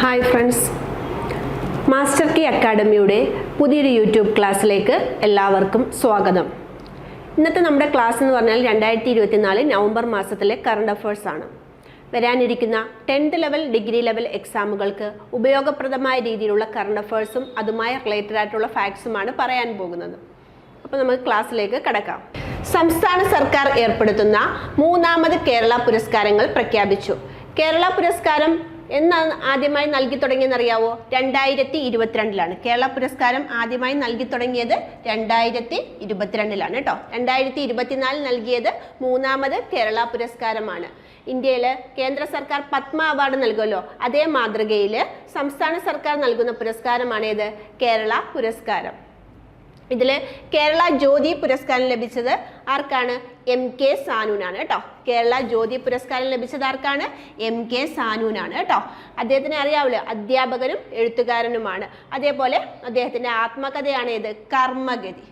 Hi friends master key അക്കാഡമിയുടെ പുതിയൊരു YouTube ക്ലാസ്സിലേക്ക് എല്ലാവർക്കും സ്വാഗതം. ഇന്നത്തെ നമ്മുടെ ക്ലാസ് എന്ന് പറഞ്ഞാൽ രണ്ടായിരത്തി ഇരുപത്തിനാല് നവംബർ മാസത്തിലെ കറണ്ട് അഫേഴ്സ് ആണ്. വരാനിരിക്കുന്ന ടെൻത്ത് ലെവൽ ഡിഗ്രി ലെവൽ എക്സാമുകൾക്ക് ഉപയോഗപ്രദമായ രീതിയിലുള്ള കറണ്ട് അഫേഴ്സും അതുമായി റിലേറ്റഡ് ആയിട്ടുള്ള ഫാക്ട്സുമാണ് പറയാൻ പോകുന്നത്. അപ്പോൾ നമുക്ക് ക്ലാസ്സിലേക്ക് കടക്കാം. സംസ്ഥാന സർക്കാർ ഏർപ്പെടുത്തുന്ന മൂന്നാമത് കേരള പുരസ്കാരങ്ങൾ പ്രഖ്യാപിച്ചു. കേരള പുരസ്കാരം എന്നാണ് ആദ്യമായി നൽകി തുടങ്ങിയെന്നറിയാവോ? രണ്ടായിരത്തി ഇരുപത്തിരണ്ടിലാണ് കേരള പുരസ്കാരം ആദ്യമായി നൽകി തുടങ്ങിയത് രണ്ടായിരത്തി ഇരുപത്തിരണ്ടിലാണ് കേട്ടോ. രണ്ടായിരത്തി ഇരുപത്തിനാലിൽ നൽകിയത് മൂന്നാമത് കേരള പുരസ്കാരമാണ്. ഇന്ത്യയിൽ കേന്ദ്ര സർക്കാർ പത്മ അവാർഡ് നൽകുമല്ലോ. അതേ മാതൃകയിൽ സംസ്ഥാന സർക്കാർ നൽകുന്ന പുരസ്കാരമാണ് ഏത് കേരള പുരസ്കാരം. ഇതിൽ കേരള ജ്യോതി പുരസ്കാരം ലഭിച്ചത് ആർക്കാണ്? എം കെ സാനൂനാണ് കേട്ടോ. കേരള ജ്യോതി പുരസ്കാരം ലഭിച്ചത് ആർക്കാണ്? എം കെ സാനൂനാണ് കേട്ടോ. അദ്ദേഹത്തിന് അറിയാമല്ലോ അധ്യാപകനും എഴുത്തുകാരനുമാണ്. അതേപോലെ അദ്ദേഹത്തിന്റെ ആത്മകഥയാണ് ഏത്? കർമ്മഗതി.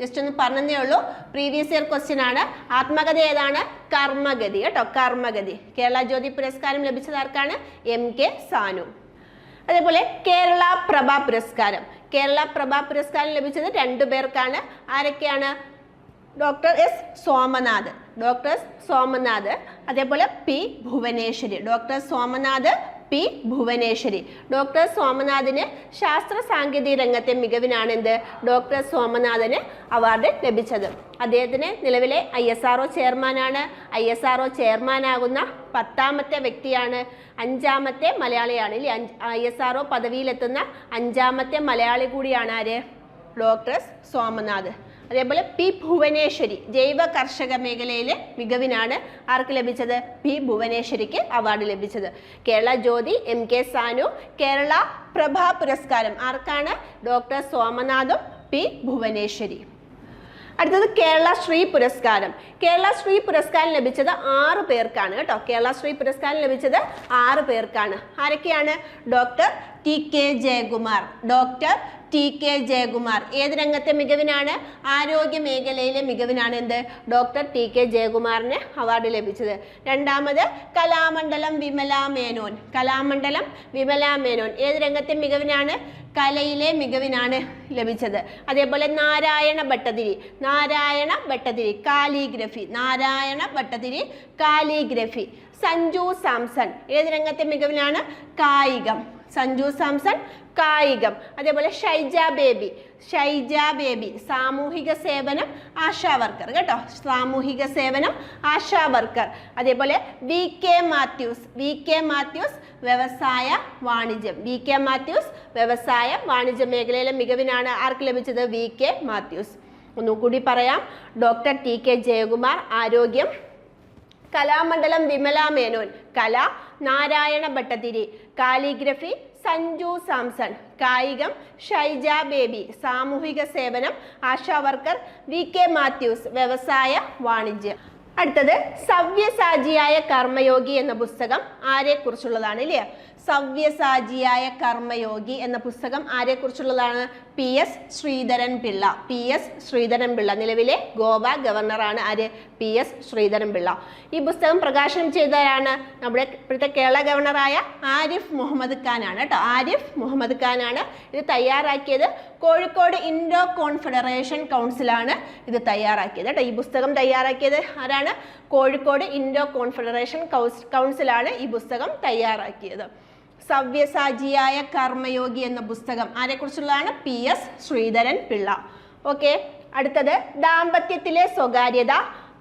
ജസ്റ്റ് ഒന്ന് പറഞ്ഞതേ ഉള്ളൂ പ്രീവിയസ് ഇയർ ക്വസ്റ്റ്യൻ ആണ്. ആത്മകഥ ഏതാണ്? കർമ്മഗതി കേട്ടോ കർമ്മഗതി. കേരള ജ്യോതി പുരസ്കാരം ലഭിച്ചത് ആർക്കാണ്? M K Sanu. അതേപോലെ കേരള പ്രഭ പുരസ്കാരം. കേരള പ്രഭ പുരസ്കാരം ലഭിച്ചത് രണ്ടു പേർക്കാണ്. ആരൊക്കെയാണ്? Doctor S Somanath. Doctor Somanath. അതേപോലെ P Bhuvaneswari. Doctor Somanath P Bhuvaneswari. Doctor സോമനാഥിന് ശാസ്ത്ര സാങ്കേതിക രംഗത്തെ മികവിനാണ് എന്ത് ഡോക്ടർ സോമനാഥന് അവാർഡ് ലഭിച്ചത്. അദ്ദേഹത്തിന് നിലവിലെ ഐ എസ് ആർ ഒ ചെയർമാനാണ്. ഐ എസ് ആർ ഒ ചെയർമാനാകുന്ന പത്താമത്തെ വ്യക്തിയാണ്. അഞ്ചാമത്തെ മലയാളിയാണ്. ഇല്ലേ? ഐ എസ് ആർ ഒ പദവിയിലെത്തുന്ന അഞ്ചാമത്തെ മലയാളി കൂടിയാണ് ആര്? ഡോക്ടർ സോമനാഥ്. അതേപോലെ പി ഭുവനേശ്വരി ജൈവ കർഷക മേഖലയിലെ മികവിനാണ് ആർക്ക് ലഭിച്ചത്? പി ഭുവനേശ്വരിക്ക് അവാർഡ് ലഭിച്ചത്. കേരള ജ്യോതി എം കെ സാനു കേരള പ്രഭാ പുരസ്കാരം. ആർക്കാണ്? ഡോക്ടർ സോമനാഥും പി ഭുവനേശ്വരി. അടുത്തത് കേരള ശ്രീ പുരസ്കാരം. കേരള ശ്രീ പുരസ്കാരം ലഭിച്ചത് ആറ് പേർക്കാണ് കേട്ടോ. കേരള ശ്രീ പുരസ്കാരം ലഭിച്ചത് ആറ് പേർക്കാണ്. ആരൊക്കെയാണ്? Doctor T K Jayakumar doctor T K Jayakumar. ഏത് രംഗത്തെ മികവിനാണ്? ആരോഗ്യ മേഖലയിലെ മികവിനാണ് എന്ത്? ഡോക്ടർ ടി കെ ജയകുമാറിന് അവാർഡ് ലഭിച്ചത്. രണ്ടാമത് കലാമണ്ഡലം വിമല മേനോൻ. കലാമണ്ഡലം വിമല മേനോൻ. ഏത് രംഗത്തെ മികവിനാണ്? കലയിലെ മികവിനാണ് ലഭിച്ചത്. അതേപോലെ നാരായണ ഭട്ടതിരി. നാരായണ ഭട്ടതിരി കാലിഗ്രഫി. നാരായണ ഭട്ടതിരി കാലിഗ്രഫി. സഞ്ജു സാംസൺ. ഏത് രംഗത്തെ മികവിനാണ്? കായികം. സഞ്ജു സാംസൺ കായികം. അതേപോലെ ഷൈജ ബേബി ഷൈജ ബേബി സാമൂഹിക സേവനം ആശാ വർക്കർ. കേട്ടോ? സാമൂഹിക സേവനം ആശാ വർക്കർ. അതേപോലെ V K Mathews V K Mathews വ്യവസായ വാണിജ്യം. വി കെ മാത്യൂസ് വ്യവസായ വാണിജ്യ മേഖലയിലെ മികവിനാണ് ആർക്ക് ലഭിച്ചത്? V K Mathews. ഒന്നുകൂടി പറയാം. ഡോക്ടർ ടി കെ ജയകുമാർ ആരോഗ്യം കലാമണ്ഡലം വിമല മേനോൻ. കല നാരായണ ഭട്ടതിരി കാലിഗ്രഫി സഞ്ജു സാംസൺ കായികം ഷൈജ ബേബി സാമൂഹിക സേവനം Asha worker V K Mathews വ്യവസായ വാണിജ്യം. അടുത്തത് സവ്യസാജിയായ കർമ്മയോഗി എന്ന പുസ്തകം ആരെക്കുറിച്ചുള്ളതാണ് ഇല്ലേ സവ്യസാചിയായ കർമ്മയോഗി എന്ന പുസ്തകം ആരെക്കുറിച്ചുള്ളതാണ്? P S Sreedharan Pillai P S Sreedharan Pillai നിലവിലെ ഗോവ ഗവർണറാണ് ആര്? പി എസ് ശ്രീധരൻ പിള്ള ഈ പുസ്തകം പ്രകാശനം ചെയ്തതാണ് നമ്മുടെ ഇപ്പോഴത്തെ കേരള ഗവർണറായ ആരിഫ് മുഹമ്മദ് ഖാനാണ് കേട്ടോ. ആരിഫ് മുഹമ്മദ് ഖാനാണ് ഇത് തയ്യാറാക്കിയത്. കോഴിക്കോട് ഇൻഡോ കോൺഫെഡറേഷൻ കൗൺസിലാണ് ഇത് തയ്യാറാക്കിയത് കേട്ടോ. ഈ പുസ്തകം തയ്യാറാക്കിയത് ആരാണ്? കോഴിക്കോട് ഇൻഡോ കോൺഫെഡറേഷൻ കൗൺസിലാണ് ഈ പുസ്തകം തയ്യാറാക്കിയത്. സവ്യസാചിയായ കർമ്മയോഗി എന്ന പുസ്തകം. ആരെക്കുറിച്ചുള്ളതാണ്? P S Sreedharan Pillai okay അടുത്തത് ദാമ്പത്യത്തിലെ സ്വകാര്യത.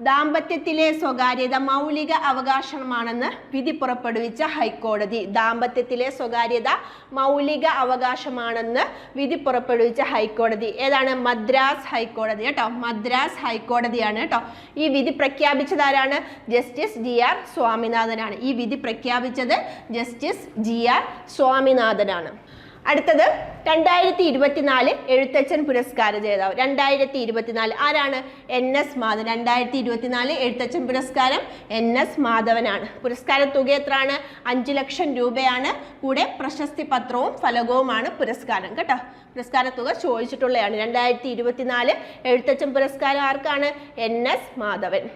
ദാമ്പത്യത്തിലെ സ്വകാര്യത മൗലിക അവകാശമാണെന്ന് വിധി പുറപ്പെടുവിച്ച ഹൈക്കോടതി. ദാമ്പത്യത്തിലെ സ്വകാര്യത മൗലിക അവകാശമാണെന്ന് വിധി പുറപ്പെടുവിച്ച ഹൈക്കോടതി. ഏതാണ്? മദ്രാസ് ഹൈക്കോടതി. കേട്ടോ? മദ്രാസ് ഹൈക്കോടതിയാണ് കേട്ടോ. ഈ വിധി പ്രഖ്യാപിച്ചത് ആരാണ്? ജസ്റ്റിസ് ജി ആർ സ്വാമിനാഥനാണ്. ഈ വിധി പ്രഖ്യാപിച്ചത് ജസ്റ്റിസ് ജി ആർ സ്വാമിനാഥനാണ്. അടുത്തത് രണ്ടായിരത്തി ഇരുപത്തിനാല് എഴുത്തച്ഛൻ പുരസ്കാര ജേതാവ്. രണ്ടായിരത്തി ഇരുപത്തിനാല് ആരാണ്? N S Madhavan. രണ്ടായിരത്തി ഇരുപത്തിനാല് എഴുത്തച്ഛൻ പുരസ്കാരം എൻ എസ് മാധവനാണ്. പുരസ്കാര തുക എത്രയാണ്? അഞ്ച് ലക്ഷം രൂപയാണ്. കൂടെ പ്രശസ്തി പത്രവും ഫലകവുമാണ് പുരസ്കാരം. കേട്ടോ? പുരസ്കാര തുക ചോദിച്ചിട്ടുള്ളതാണ്. രണ്ടായിരത്തി ഇരുപത്തിനാല് എഴുത്തച്ഛൻ പുരസ്കാരം ആർക്കാണ്? N S Madhavan.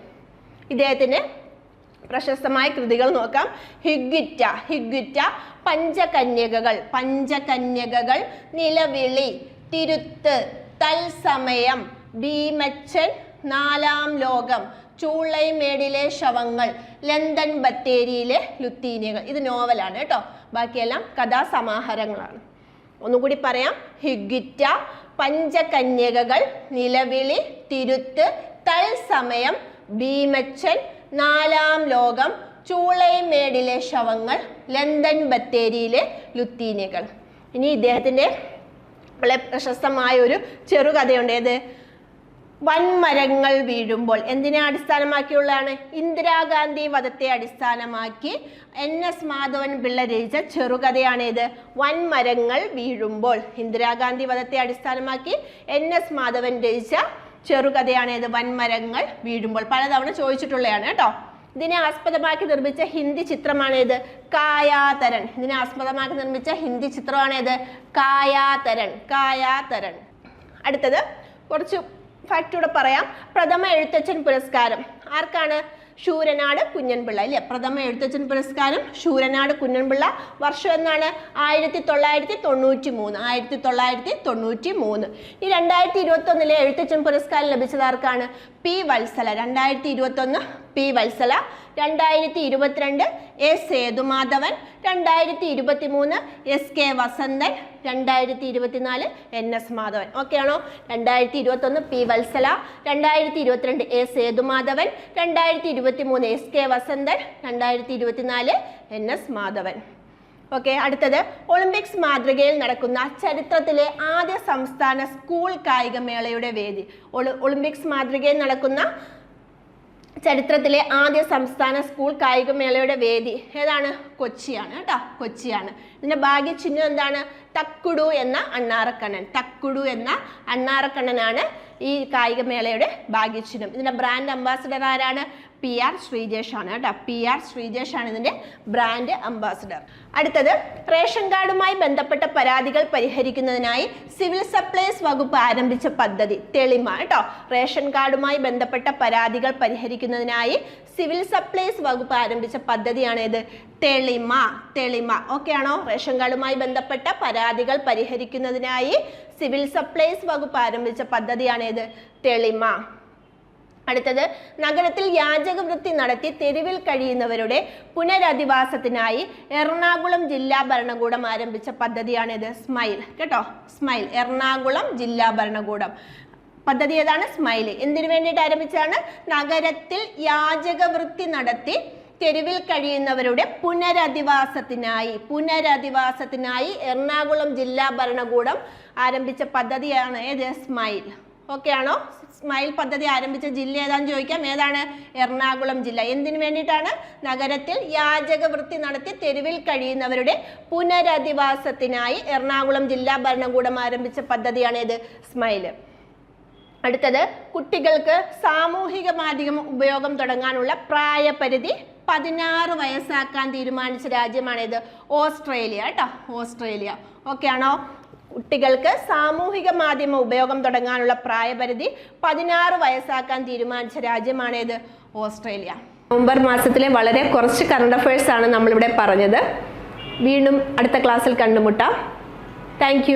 ഇദ്ദേഹത്തിന് പ്രശസ്തമായ കൃതികൾ നോക്കാം. ഹിഗ്വിറ്റ ഹിഗ്വിറ്റ പഞ്ചകന്യകകൾ പഞ്ചകന്യകകൾ നിലവിളി തിരുത്ത് തൽസമയം ഭീമച്ചൻ നാലാം ലോകം ചൂളൈമേടിലെ ശവങ്ങൾ ലണ്ടൻ ബത്തേരിയിലെ ലുത്തീനിയകൾ. ഇത് നോവലാണ് കേട്ടോ. ബാക്കിയെല്ലാം കഥാസമാഹാരങ്ങളാണ്. ഒന്നുകൂടി പറയാം. ഹിഗ്വിറ്റ പഞ്ചകന്യകകൾ നിലവിളി തിരുത്ത് തൽസമയം ഭീമച്ചൻ നാലാം ലോകം ചൂളൈമേടിലെ ശവങ്ങൾ ലണ്ടൻ ബത്തേരിയിലെ ലുത്തീനികൾ. ഇനി ഇദ്ദേഹത്തിന്റെ വളരെ പ്രശസ്തമായ ഒരു ചെറുകഥയുണ്ട്. ഏത്? വൻമരങ്ങൾ വീഴുമ്പോൾ. എന്തിനെ അടിസ്ഥാനമാക്കിയുള്ളതാണ്? ഇന്ദിരാഗാന്ധി വധത്തെ അടിസ്ഥാനമാക്കി എൻ എസ് മാധവൻ പിള്ള രചിച്ച ചെറുകഥയാണേത് വൻമരങ്ങൾ വീഴുമ്പോൾ. ഇന്ദിരാഗാന്ധി വധത്തെ അടിസ്ഥാനമാക്കി എൻ എസ് മാധവൻ രചിച്ച ചെറുകഥയാണേത് വൻമരങ്ങൾ വീഴുമ്പോൾ പലതവണ ചോദിച്ചിട്ടുള്ളതാണ് കേട്ടോ. ഇതിനെ ആസ്പദമാക്കി നിർമ്മിച്ച ഹിന്ദി ചിത്രമാണേത് കായാതരൻ. ഇതിനെ ആസ്പദമാക്കി നിർമ്മിച്ച ഹിന്ദി ചിത്രമാണേത് കായാതരൻ. കായാതരൻ. അടുത്തത് കുറച്ച് ഫാക്ട് കൂടെ പറയാം. പ്രഥമ എഴുത്തച്ഛൻ പുരസ്കാരം. ആർക്കാണ് ശൂരനാട് കുഞ്ഞൻപിള്ള. അല്ലേ പ്രഥമ എഴുത്തച്ഛൻ പുരസ്കാരം ശൂരനാട് കുഞ്ഞൻപിള്ള. വർഷം എന്നാണ്? ആയിരത്തി തൊള്ളായിരത്തി തൊണ്ണൂറ്റി മൂന്ന് ആയിരത്തി തൊള്ളായിരത്തി തൊണ്ണൂറ്റി മൂന്ന് ഈ രണ്ടായിരത്തി ഇരുപത്തി ഒന്നിലെ എഴുത്തച്ഛൻ പുരസ്കാരം ലഭിച്ചത് ആർക്കാണ്? പി വത്സല രണ്ടായിരത്തി ഇരുപത്തൊന്ന് പി വത്സല രണ്ടായിരത്തി ഇരുപത്തിരണ്ട് എ സേതുമാധവൻ രണ്ടായിരത്തി ഇരുപത്തി മൂന്ന് എസ് കെ വസന്തൻ രണ്ടായിരത്തി ഇരുപത്തിനാല് എൻ എസ് മാധവൻ. ഓക്കെ ആണോ? രണ്ടായിരത്തി ഇരുപത്തൊന്ന് പി വത്സല രണ്ടായിരത്തി ഇരുപത്തിരണ്ട് എ സേതുമാധവൻ രണ്ടായിരത്തി ഇരുപത്തി മൂന്ന് എസ് കെ വസന്തൻ രണ്ടായിരത്തി ഇരുപത്തിനാല് എൻ എസ് മാധവൻ. ഓക്കെ അടുത്തത്. ഒളിമ്പിക്സ് മാതൃകയിൽ നടക്കുന്ന ചരിത്രത്തിലെ ആദ്യ സംസ്ഥാന സ്കൂൾ കായികമേളയുടെ വേദി. ഒളിമ്പിക്സ് മാതൃകയിൽ നടക്കുന്ന ചരിത്രത്തിലെ ആദ്യ സംസ്ഥാന സ്കൂൾ കായികമേളയുടെ വേദി. ഏതാണ്? കൊച്ചിയാണ് കേട്ടോ കൊച്ചിയാണ്. ഇതിന്റെ ഭാഗ്യചിഹ്നം എന്താണ്? തക്കുടു എന്ന അണ്ണാറക്കണ്ണൻ. തക്കുടു എന്ന അണ്ണാറക്കണ്ണനാണ് ഈ കായികമേളയുടെ ഭാഗ്യചിഹ്നം. ഇതിന്റെ ബ്രാൻഡ് അംബാസിഡർ ആരാണ്? പി ആർ ശ്രീജേഷ് ആണ് കേട്ടോ. പി ആർ ശ്രീജേഷ് ആണ് ഇതിന്റെ ബ്രാൻഡ് അംബാസിഡർ അടുത്തത് റേഷൻ കാർഡുമായി ബന്ധപ്പെട്ട പരാതികൾ പരിഹരിക്കുന്നതിനായി സിവിൽ സപ്ലൈസ് വകുപ്പ് ആരംഭിച്ച പദ്ധതി. തെളിമ കേട്ടോ. റേഷൻ കാർഡുമായി ബന്ധപ്പെട്ട പരാതികൾ പരിഹരിക്കുന്നതിനായി സിവിൽ സപ്ലൈസ് വകുപ്പ് ആരംഭിച്ച പദ്ധതിയാണ് ഇത് തെളിമ. തെളിമ തെളിമ. ഓക്കെ ആണോ? റേഷൻ കാർഡുമായി ബന്ധപ്പെട്ട പരാതികൾ പരിഹരിക്കുന്നതിനായി സിവിൽ സപ്ലൈസ് വകുപ്പ് ആരംഭിച്ച പദ്ധതിയാണേത്. തെളിമ. അടുത്തത് നഗരത്തിൽ യാചക വൃത്തി നടത്തി തെരുവിൽ കഴിയുന്നവരുടെ പുനരധിവാസത്തിനായി എറണാകുളം ജില്ലാ ഭരണകൂടം ആരംഭിച്ച പദ്ധതിയാണിത്. സ്മൈൽ കേട്ടോ? സ്മൈൽ എറണാകുളം ജില്ലാ ഭരണകൂടം. പദ്ധതി ഏതാണ്? സ്മൈൽ എന്തിനു വേണ്ടിയിട്ട് ആരംഭിച്ചാണ് നഗരത്തിൽ യാചക വൃത്തി നടത്തി തെരുവിൽ കഴിയുന്നവരുടെ പുനരധിവാസത്തിനായി പുനരധിവാസത്തിനായി എറണാകുളം ജില്ലാ ഭരണകൂടം ആരംഭിച്ച പദ്ധതിയാണ് ഏത്? സ്മൈൽ. ഓക്കെ ആണോ? സ്മൈൽ പദ്ധതി ആരംഭിച്ച ജില്ല ഏതാന്ന് ചോദിക്കാം. ഏതാണ്? എറണാകുളം ജില്ല. എന്തിനു വേണ്ടിയിട്ടാണ്? നഗരത്തിൽ യാചക വൃത്തി നടത്തി തെരുവിൽ കഴിയുന്നവരുടെ പുനരധിവാസത്തിനായി എറണാകുളം ജില്ലാ ഭരണകൂടം ആരംഭിച്ച പദ്ധതിയാണ് ഏത്? സ്മൈൽ അടുത്തത് കുട്ടികൾക്ക് സാമൂഹിക മാധ്യമം ഉപയോഗം തുടങ്ങാനുള്ള പ്രായപരിധി പതിനാറ് വയസ്സാക്കാൻ തീരുമാനിച്ച രാജ്യമാണിത്. ഓസ്ട്രേലിയ കേട്ടോ. ഓസ്ട്രേലിയ. ഓക്കെ ആണോ? കുട്ടികൾക്ക് സാമൂഹിക മാധ്യമ ഉപയോഗം തുടങ്ങാനുള്ള പ്രായപരിധി പതിനാറ് വയസ്സാക്കാൻ തീരുമാനിച്ച രാജ്യമാണേത്. ഓസ്ട്രേലിയ. നവംബർ മാസത്തിലെ വളരെ കുറച്ച് കറണ്ട് അഫയേഴ്സ് ആണ് നമ്മളിവിടെ പറഞ്ഞത്. വീണ്ടും അടുത്ത ക്ലാസ്സിൽ കണ്ടുമുട്ടാം. താങ്ക്